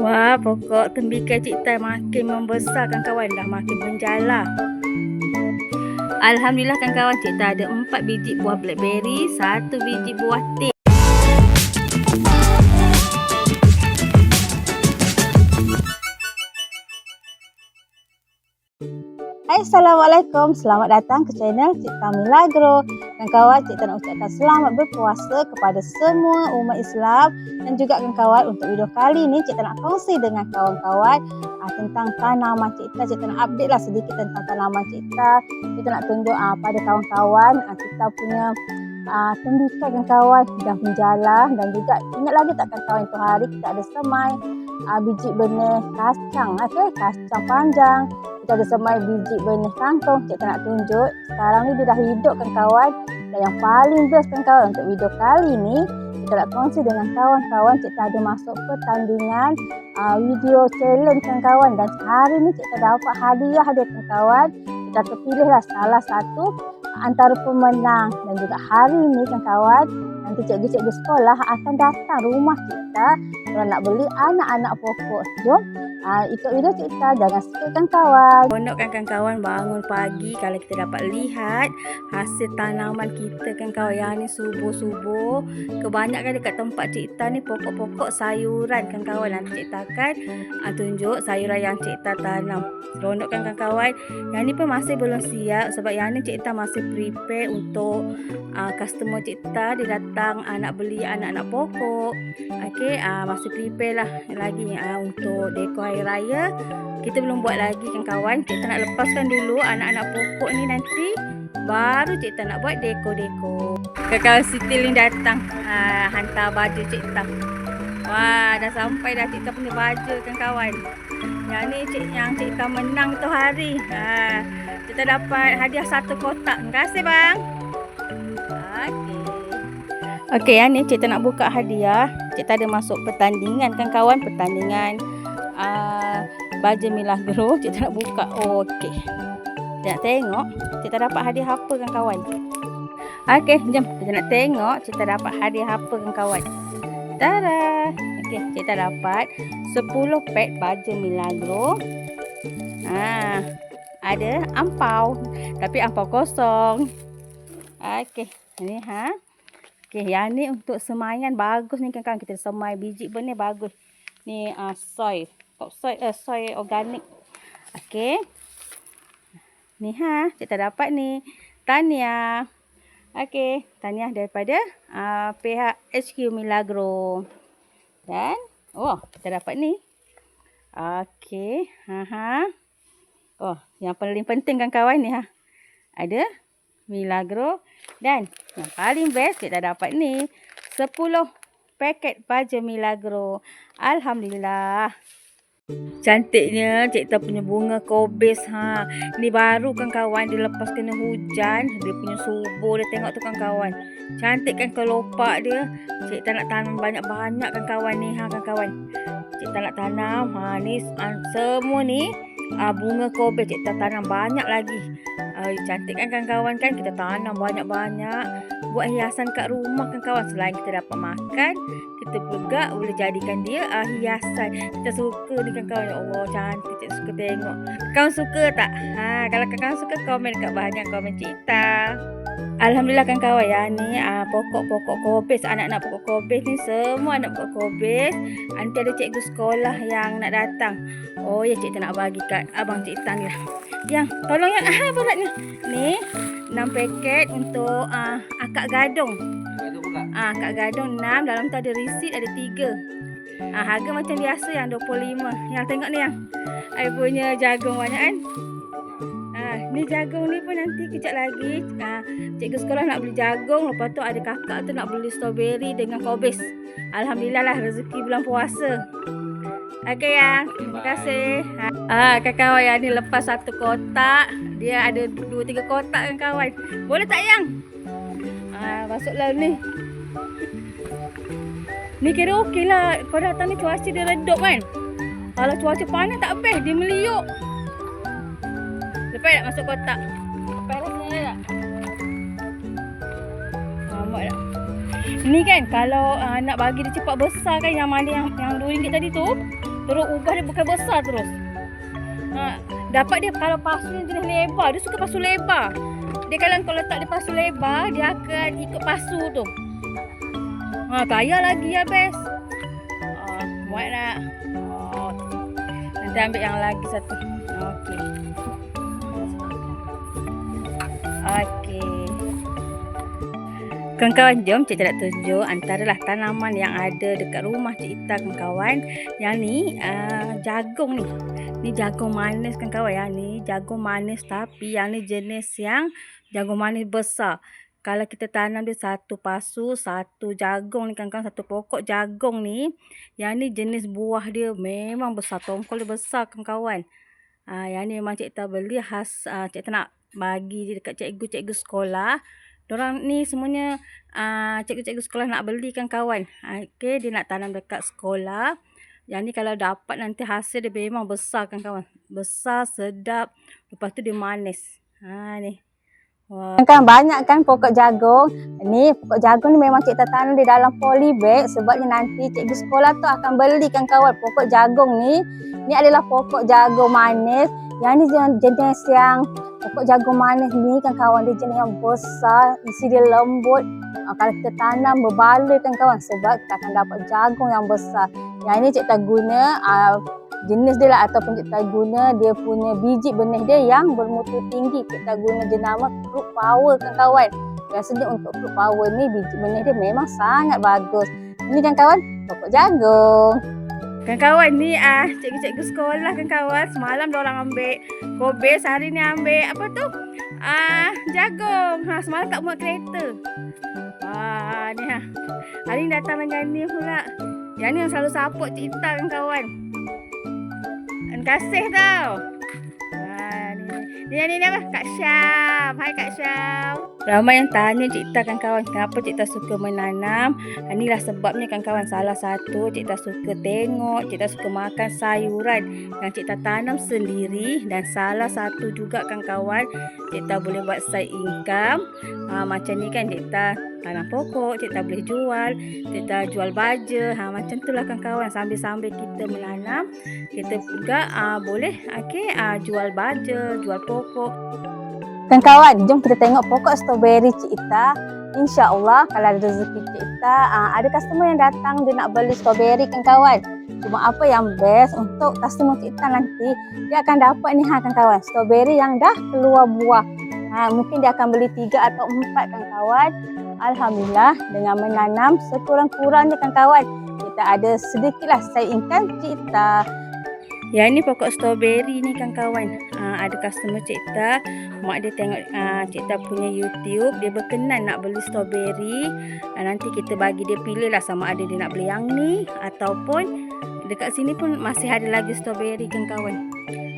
Wah, pokok tembikai Cik Tan makin membesar kan kawan dah makin menjala. Alhamdulillah kan kawan Cik Tan ada empat biji buah blackberry, satu biji buah teh. Hai, Assalamualaikum. Selamat datang ke channel Cik Tan Milagro. Dan kawan, Cik Tan nak ucapkan selamat berpuasa kepada semua umat Islam dan juga kawan untuk video kali ni Cik Tan nak kongsi dengan kawan-kawan uh, tentang tanaman Cik Tan. Cik Tan nak update lah sedikit tentang tanaman Cik Tan. Cik Tan nak tunjuk uh, pada kawan-kawan uh, kita punya uh, tembikai kan kawan dah menjalar dan juga ingat lagi takkan kawan itu hari kita ada semai uh, biji benih kacang okey kacang panjang kita ada semai biji benih kangkung kita nak tunjuk. Sekarang ni dia dah hidup kan kawan. Dan yang paling best kan kawan untuk video kali ni kita nak kongsi dengan kawan-kawan kita ada masuk pertandingan uh, video challenge kan kawan. Dan hari ni kita dapat hadiah dia kan kawan. Kita terpilih lah salah satu antara pemenang. Dan juga hari ini kan kawan nanti cikgu-cikgu sekolah akan datang rumah kita. Kalau nak beli anak-anak pokok. Jom uh, ikut video kita jangan skip kan kawan. Pondok kan kawan bangun pagi kalau kita dapat lihat hasil tanaman kita kan kawan. Yang ni subuh-subuh. Kebanyakan dekat tempat Tan ni pokok-pokok sayuran kan kawan. Nanti Tan akan uh, tunjuk sayuran yang Tan tanam. Seronok kan kawan. Yang ni pun masih belum siap sebab yang ni Tan masih prepare untuk uh, customer Tan dia datang uh, nak beli anak-anak pokok. Okey, uh, masih prepare lah lagi uh, untuk dekor hari raya. Kita belum buat lagi kan kawan. Kita nak lepaskan dulu anak-anak pokok ni nanti. Baru cikta nak buat deko-deko. Kakak Siti Lin datang. Ha, hantar baju cikta wah dah sampai dah cikta punya baju kan kawan. Yang ni cik yang cikta menang tu hari. Ha, kita dapat hadiah satu kotak. Terima kasih bang. Okey. Okey, yang ni cikta nak buka hadiah. Cikta ada masuk pertandingan kan kawan, pertandingan uh, Baja Milagro. Cikta nak buka. Okey. Kita nak tengok cikta dapat hadiah apa kan kawan. Okey, jom kita nak tengok cikta dapat hadiah apa kan kawan. Tada. Okey, cikta dapat 10 pack Baja Milagro. Ha, ada ampau. Tapi ampau kosong. Okey, ini ha. Okey, yang ni untuk semayan bagus ni kan kawan. Kita semai biji benih bagus. Ni uh, soy. Top soy, uh, soy organik. Okey. Ni ha, kita dapat ni. Tania. Okey, Tania daripada uh, pihak HQ Milagro. Dan, oh, kita dapat ni. Okey, ha ha. Oh, yang paling penting kan kawan ni ha. Ada Milagro dan yang paling best kita dapat ni 10 paket baju Milagro. Alhamdulillah. Cantiknya Cik Ta punya bunga kobis ha. Ni baru kan kawan dia lepas kena hujan, dia punya subuh dia tengok tu kan kawan. Cantik kan kelopak dia. Cik Ta nak tanam banyak-banyak kan kawan ni ha kan kawan. Cik Ta nak tanam ha ni semua ni uh, bunga kobis Cik Ta tanam banyak lagi. Uh, cantik kan kan kawan kan kita tanam banyak-banyak buat hiasan kat rumah kan kawan selain kita dapat makan kita juga boleh jadikan dia uh, hiasan. Kita suka ni kan kawan ya Allah. Cantik cik suka tengok. Kau suka tak? Ha kalau kau suka komen kat banyak komen cerita. Alhamdulillah kan kawan ya. Ni uh, pokok-pokok kobis. Anak-anak pokok kobis ni semua anak pokok kobis. Nanti ada cikgu sekolah yang nak datang. Oh ya cikgu nak bagi kat abang cikgu ni lah. Yang tolong yang ah beratnya ni 6 paket untuk uh, akak gadung Ah, uh, Kak Gadong 6 Dalam tu ada receipt Ada 3 Ah, Harga macam biasa Yang 25 Yang tengok ni yang I punya jagung banyak kan? Ah, Ni jagung ni pun nanti Kejap lagi ah, Cikgu sekolah nak beli jagung. Lepas tu ada kakak tu Nak beli strawberry Dengan kobis. Alhamdulillah lah Rezeki bulan puasa. Okey ya, terima kasih. Ah, kawan yang ni lepas satu kotak, dia ada dua tiga kotak kan kawan. Boleh tak yang? Ah, masuklah ni. Ni kira okey lah. Kau datang ni cuaca dia redup kan. Kalau cuaca panas tak apa. Dia meliuk. Lepas tak masuk kotak. Lepas lah. Amat tak. Ni kan kalau uh, nak bagi dia cepat besar kan yang mana yang yang RM2 tadi tu terus ubah dia bukan besar terus. Ha, dapat dia kalau pasu ni jenis lebar, dia suka pasu lebar. Dia kalau kau letak dia pasu lebar, dia akan ikut pasu tu. Ha, kaya lagi ya best. Ha, muat nak. Oh. Nanti ambil yang lagi satu. Okey. Okey. Kawan-kawan, jom Cik nak tunjuk antaralah tanaman yang ada dekat rumah Cik Ita kawan-kawan. Yang ni uh, jagung ni. Ni jagung manis kawan-kawan ya. Ni jagung manis tapi yang ni jenis yang jagung manis besar. Kalau kita tanam dia satu pasu, satu jagung ni kawan-kawan, satu pokok jagung ni. Yang ni jenis buah dia memang besar. Tongkol dia besar kawan-kawan. Uh, yang ni memang Cik Ita beli khas uh, Cik Ita nak bagi dekat cikgu-cikgu sekolah. Diorang ni semuanya uh, cikgu-cikgu sekolah nak beli kan kawan. Okey, dia nak tanam dekat sekolah. Yang ni kalau dapat nanti hasil dia memang besar kan kawan. Besar, sedap. Lepas tu dia manis. Ha ni. Wah. Kan banyak kan pokok jagung. Ni pokok jagung ni memang cikgu tanam di dalam polybag sebabnya nanti cikgu sekolah tu akan beli kan kawan pokok jagung ni. Ni adalah pokok jagung manis. Yang ni jenis yang pokok jagung manis ni kan kawan dia jenis yang besar, isi dia lembut. Uh, kalau kita tanam berbaloi kan kawan sebab kita akan dapat jagung yang besar. Yang ini cikgu guna uh, jenis dia lah ataupun cikgu guna dia punya biji benih dia yang bermutu tinggi. Kita guna jenama fruit power kan kawan. Biasanya untuk fruit power ni biji benih dia memang sangat bagus. Ini kan kawan pokok jagung. Kan kawan ni ah cikgu-cikgu sekolah kan kawan semalam dia orang ambil kobes hari ni ambil apa tu? Ah jagung. Ha semalam tak muat kereta. Wah ni ha. Hari ni datang dengan ni pula. Yang ni yang selalu support Cik Ita kan kawan. Terima kasih tau. Ni ni ni apa? Kak Syam. Hai Kak Syam. Ramai yang tanya Cik Ita kan kawan, kenapa Cik Ita suka menanam? Inilah sebabnya kan kawan. Salah satu Cik Ita suka tengok, Cik Ita suka makan sayuran yang Cik Ita tanam sendiri dan salah satu juga kan kawan, Cik Ita boleh buat side income. Ha, macam ni kan Cik Ita tanam pokok, kita boleh jual, kita jual baja, ha, macam itulah kan kawan sambil-sambil kita menanam, kita juga uh, boleh okay, uh, jual baja, jual pokok. Kan kawan, jom kita tengok pokok strawberry Cik Ita. InsyaAllah kalau ada rezeki Cik Ita, uh, ada customer yang datang dia nak beli strawberry kan kawan. Cuma apa yang best untuk customer Cik Ita nanti, dia akan dapat ni ha kan kawan, strawberry yang dah keluar buah. Ha, mungkin dia akan beli tiga atau empat kan kawan. Alhamdulillah dengan menanam sekurang-kurangnya kan kawan. Kita ada sedikitlah saya inkan cerita. Yang ni pokok strawberry ni kan kawan. Uh, ada customer cerita, mak dia tengok uh, cerita punya YouTube, dia berkenan nak beli strawberry. Uh, nanti kita bagi dia pilih lah sama ada dia nak beli yang ni ataupun dekat sini pun masih ada lagi strawberry kan kawan.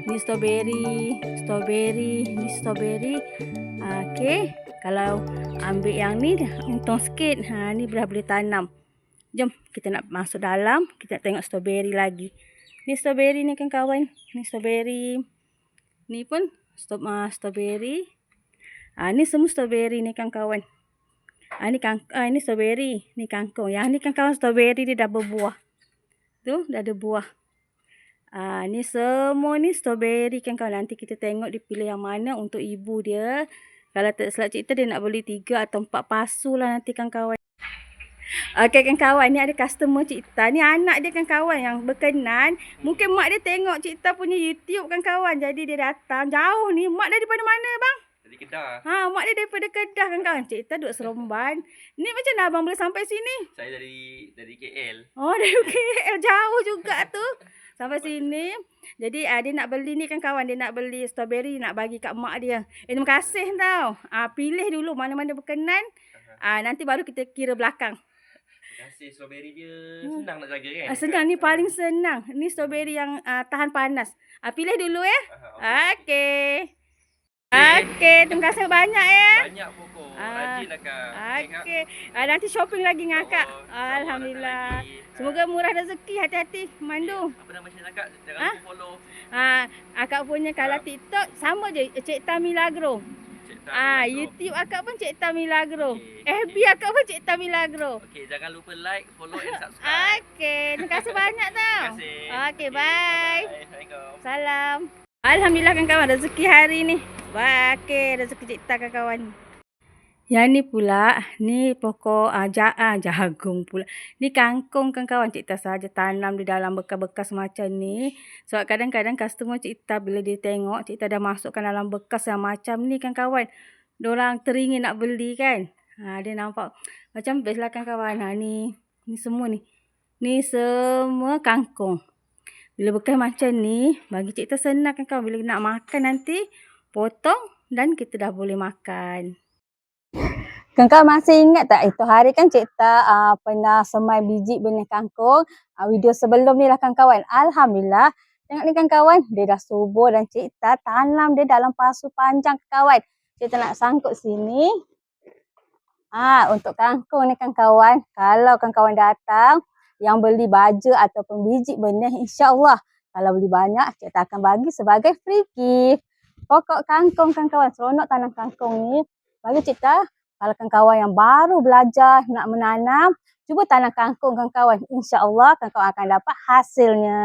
Ni strawberry, strawberry, ni strawberry. Uh, okay. Kalau ambil yang ni untung sikit. Ha ni dah boleh tanam. Jom kita nak masuk dalam, kita nak tengok strawberry lagi. Ni strawberry ni kan kawan. Ni strawberry. Ni pun stop uh, strawberry. Ah ni semua strawberry ni kan kawan. Ah ni kang ah ni strawberry, ni kangkung. Yang ni kan kawan strawberry dia dah berbuah. Tu dah ada buah. Ah ni semua ni strawberry kan kawan. Nanti kita tengok dipilih yang mana untuk ibu dia. Kalau tak salah cerita dia nak beli tiga atau empat pasu lah nanti kan kawan. Okey kan kawan ni ada customer Cik Ni anak dia kan kawan yang berkenan. Mungkin mak dia tengok Cik punya YouTube kan kawan. Jadi dia datang jauh ni. Mak dia daripada mana bang? Dari Kedah. Ha, mak dia daripada Kedah kan kawan. Cik Ita duduk Seremban. Ni macam mana abang boleh sampai sini? Saya dari dari KL. Oh dari KL. Jauh juga tu sampai sini. Jadi uh, dia nak beli ni kan kawan, dia nak beli strawberry nak bagi kat mak dia. Eh terima kasih tau. Uh, pilih dulu mana-mana berkenan. Uh, nanti baru kita kira belakang. Kasih strawberry dia hmm. senang nak jaga kan? Uh, senang ni paling senang. Ni strawberry yang uh, tahan panas. Uh, pilih dulu ya. Okey. Okey, terima kasih banyak ya. Banyak pokok. Rajin lah kak. Okey. Uh, nanti shopping lagi dengan akak. Oh, Alhamdulillah. Semoga murah rezeki hati-hati mandu. Apa nama channel kak? Jangan ha? lupa follow. Ha, akak punya kalau TikTok sama je Cik Tamilagro. Ah. YouTube akak pun Cik Tan Milagro. Okey. FB akak pun Cik Tan Milagro. Okey, jangan lupa like, follow and subscribe. Okey, terima kasih banyak tau. Terima kasih. Okey, bye. Assalamualaikum. Salam. Alhamdulillah kawan-kawan rezeki hari ni. Wah, okey rezeki Cik Tan kawan-kawan. Yang ni pula, ni pokok ah, ja, ah, jagung pula. Ni kangkung kan kawan Cik Tan saja tanam di dalam bekas-bekas macam ni. Sebab kadang-kadang customer Cik Tan bila dia tengok Cik Tan dah masukkan dalam bekas yang macam ni kan kawan. Diorang teringin nak beli kan. Ha, dia nampak macam best lah kan kawan. Ha, ni, ni semua ni. Ni semua kangkung. Bila bekas macam ni, bagi Cik Tan senang kan kawan. Bila nak makan nanti, potong dan kita dah boleh makan. Kawan-kawan masih ingat tak itu hari kan Cik Ta uh, pernah semai biji benih kangkung. Uh, video sebelum ni lah kawan-kawan. Alhamdulillah. Tengok ni kawan-kawan. Dia dah subur dan Cik Ta tanam dia dalam pasu panjang kawan. Cik Ta nak sangkut sini. Ah, untuk kangkung ni kawan-kawan. Kalau kawan-kawan datang yang beli baja ataupun biji benih insyaAllah. Kalau beli banyak, Cik Ta akan bagi sebagai free gift. Pokok kangkung kawan-kawan. Seronok tanam kangkung ni. Bagi Cik Ta, kalau kawan-kawan yang baru belajar nak menanam, cuba tanam kangkung kawan-kawan. InsyaAllah kawan-kawan akan dapat hasilnya.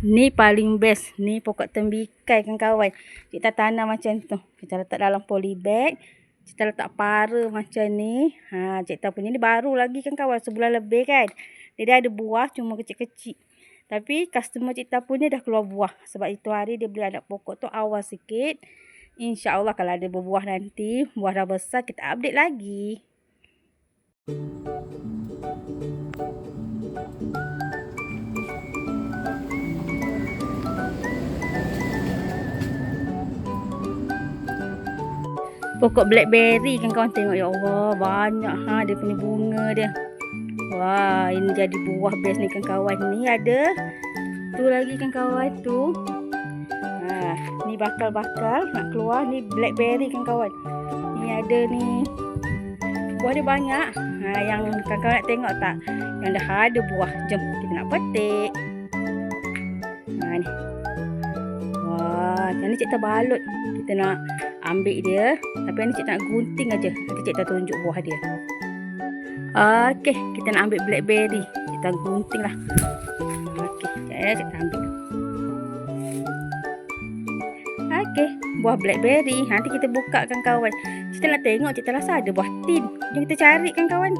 Ni paling best. Ni pokok tembikai kan kawan. Kita tanam macam tu. Kita letak dalam polybag. Kita letak para macam ni. Ha, cik tahu punya ni baru lagi kan kawan. Sebulan lebih kan. Dia dah ada buah cuma kecil-kecil. Tapi customer cik tahu punya dah keluar buah. Sebab itu hari dia beli anak pokok tu awal sikit. InsyaAllah kalau ada berbuah nanti. Buah dah besar kita update lagi. Pokok blackberry kan kawan tengok ya Allah banyak ha dia punya bunga dia. Wah ini jadi buah best ni kan kawan ni ada. Tu lagi kan kawan tu. Bakal-bakal nak keluar ni blackberry kan kawan. Ni ada ni. Buah dia banyak. Ha yang kawan-kawan nak tengok tak? Yang dah ada buah. Jom kita nak petik. Ha ni. Wah, yang ni cik terbalut. Kita nak ambil dia. Tapi yang ni cik nak gunting aja. Nanti cik tak tunjuk buah dia. Okey, kita nak ambil blackberry. Kita gunting lah. Okey, ya cik tak ambil. Okey, buah blackberry. Nanti kita buka kan kawan. Kita nak tengok kita rasa ada buah tin. Jom kita cari kan kawan.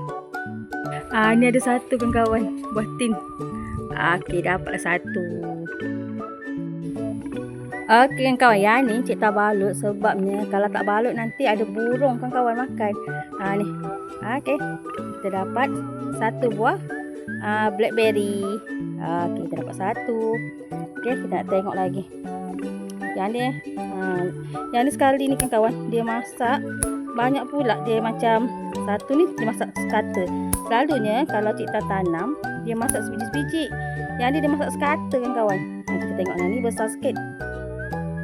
Ah, ni ada satu kan kawan. Buah tin. Okey, dapatlah satu. Okey kan kawan, yang ni cik tak balut sebabnya kalau tak balut nanti ada burung kan kawan makan. Ha ni. Okey. Kita dapat satu buah uh, blackberry. Okey, kita dapat satu. Okey, kita nak tengok lagi. Yang ni uh, yang ni sekali ni kan kawan, dia masak banyak pula dia macam satu ni dia masak sekata. Selalunya kalau cik tak tanam, dia masak sebiji-sebiji. Yang ni dia masak sekata kan kawan. Ha, kita tengok yang ni besar sikit.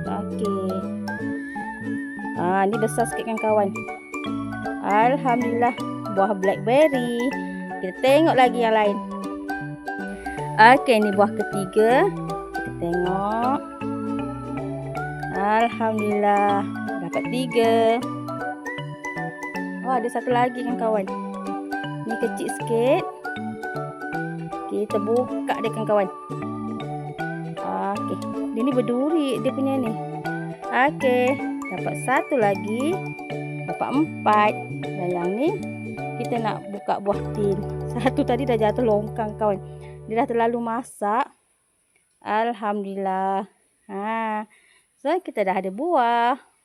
Okey. Ah, ni besar sikit kan kawan. Alhamdulillah buah blackberry. Kita tengok lagi yang lain. Okey, ni buah ketiga. Kita tengok. Alhamdulillah dapat tiga. Oh, ada satu lagi kan kawan. Ni kecil sikit. Kita buka dia kan kawan. Okey. Dia ni berduri dia punya ni. Okey. Dapat satu lagi. Dapat empat. Dan yang ni kita nak buka buah tin. Satu tadi dah jatuh longkang kawan. Dia dah terlalu masak. Alhamdulillah. Ha. So kita dah ada buah.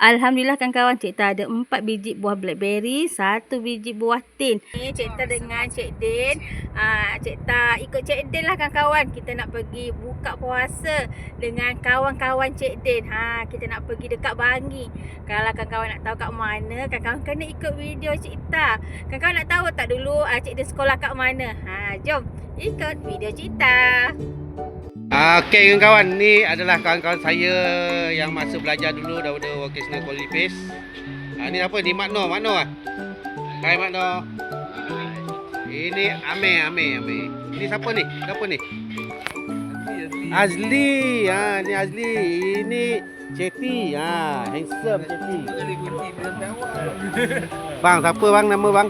Alhamdulillah kan kawan Cik Ta ada empat biji buah blackberry, satu biji buah tin. Ni Cik Ta dengan Cik Din. Ah Cik Ta ikut Cik Din lah kan kawan. Kita nak pergi buka puasa dengan kawan-kawan Cik Din. Ha kita nak pergi dekat Bangi. Kalau kawan-kawan nak tahu kat mana, kawan-kawan kena ikut video Cik Ta. Kawan-kawan nak tahu tak dulu ah, Cik Din sekolah kat mana? Ha jom ikut video Cik Ta. Ah, Okey kawan-kawan, ni adalah kawan-kawan saya yang masa belajar dulu daripada vocational qualifies. Ah, ni apa? Ni Makno, Makno ah. Hai Makno. Ini Ame, Ame, Ame. Ini siapa ni? Siapa ni? Azli. Ha, ni Azli. Ini Ceti. Ha, handsome Ceti. Bang, siapa bang nama bang?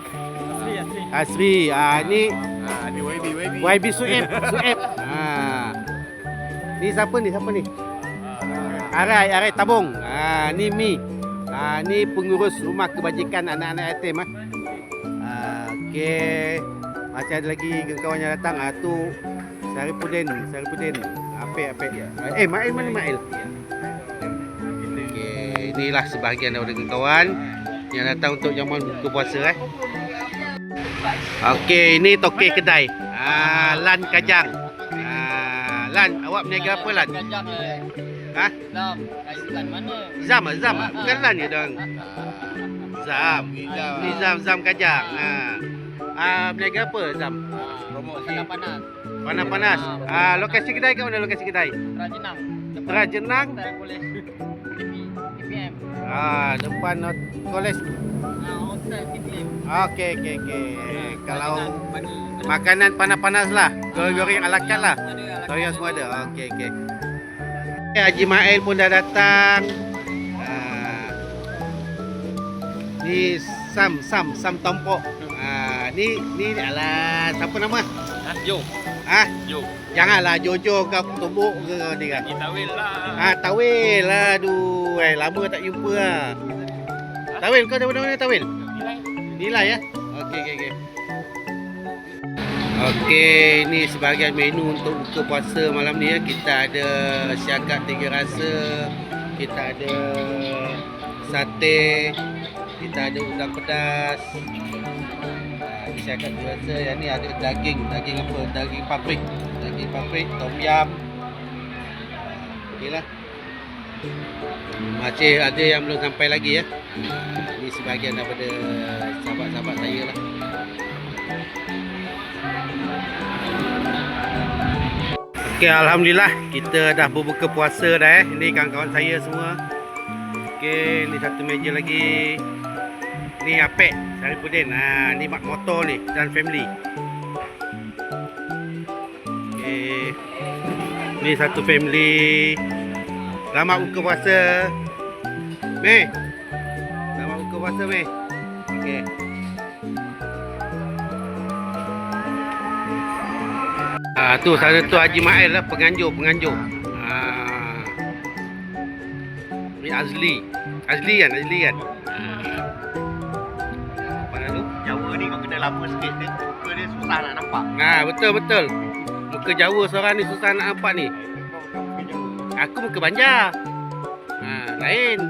Asri. Ah ni Ah, ni YB, YB. YB Sueb. Sueb. Ha. Ni siapa ni? Siapa ni? Arai, Arai Tabung. Ha, ni Mi. Ha, ni pengurus rumah kebajikan anak-anak yatim ah. Ha, okey. Macam ada lagi kawan yang datang ah tu Saripudin, Saripudin. Apek, apek. Eh, Mail mana Mail? Okey, inilah sebahagian daripada kawan yang datang untuk jamuan buka puasa eh. Okey, ini tokey kedai. Ah, Lan Kajang. Ah, Lan, awak berniaga apa Lan? Eh. Ha? Lam, kaitan mana? Zam, ah, Zam. ah? Bukan Lan ya dong. Zam. Ni Zam, Zam Kajang. Ha. Ah, berniaga apa Zam? Promosi. Kaitan panas. Panas-panas. Ah, lokasi kedai kat mana lokasi kedai? Rajenang. Terajenang. Depan Kolej TP, TPM. Ah, depan kolej. Ah, hotel TPM. Okey, okey, okey. Kalau Pagi. makanan panas-panas lah. Goreng-goreng ala carte lah. Ala Toyos semua ada. Okey okey. Eh, Haji Mail pun dah datang. Ah. Ni Sam Sam Sam Tompok. Ah, ni ni alah siapa nama? Ah, Yo. Ah, Yo. janganlah Jojo ke tumbuk ke ni kan. Kita will lah. Ah, Tawil lah. Aduh, eh, lama tak jumpa lah. Tawil, kau dari mana Tawil? Nilai ya? Okey, okey, okey. Okey, ni sebahagian menu untuk buka puasa malam ni ya. Kita ada siakat tiga rasa, kita ada sate, kita ada udang pedas. Ah, Ni siakat tiga rasa. Yang ni ada daging, daging apa? Daging paprik. Daging paprik, tom yam. Okeylah. Masih ada yang belum sampai lagi ya. Ini sebahagian daripada sahabat-sahabat saya lah. Okey, Alhamdulillah kita dah berbuka puasa dah eh. Ini kawan-kawan saya semua. Okey, ni satu meja lagi. Ni Apek, Saripudin. Ha, ni mak motor ni dan family. Okey. Ni satu family. Selamat buka puasa. Mei. Selamat buka puasa, Mei. Okey. Ah tu sana tu Haji Mail lah penganjur penganjur. Ah. Ni Azli. Azli kan Azli kan. Mana tu? Jawa ni kau kena lama sikit dia muka dia susah nak nampak. Nah, betul betul. Muka Jawa seorang ni susah nak nampak ni. Aku muka Banjar. Ha, lain.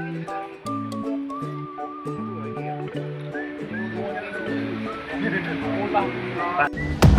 Olah.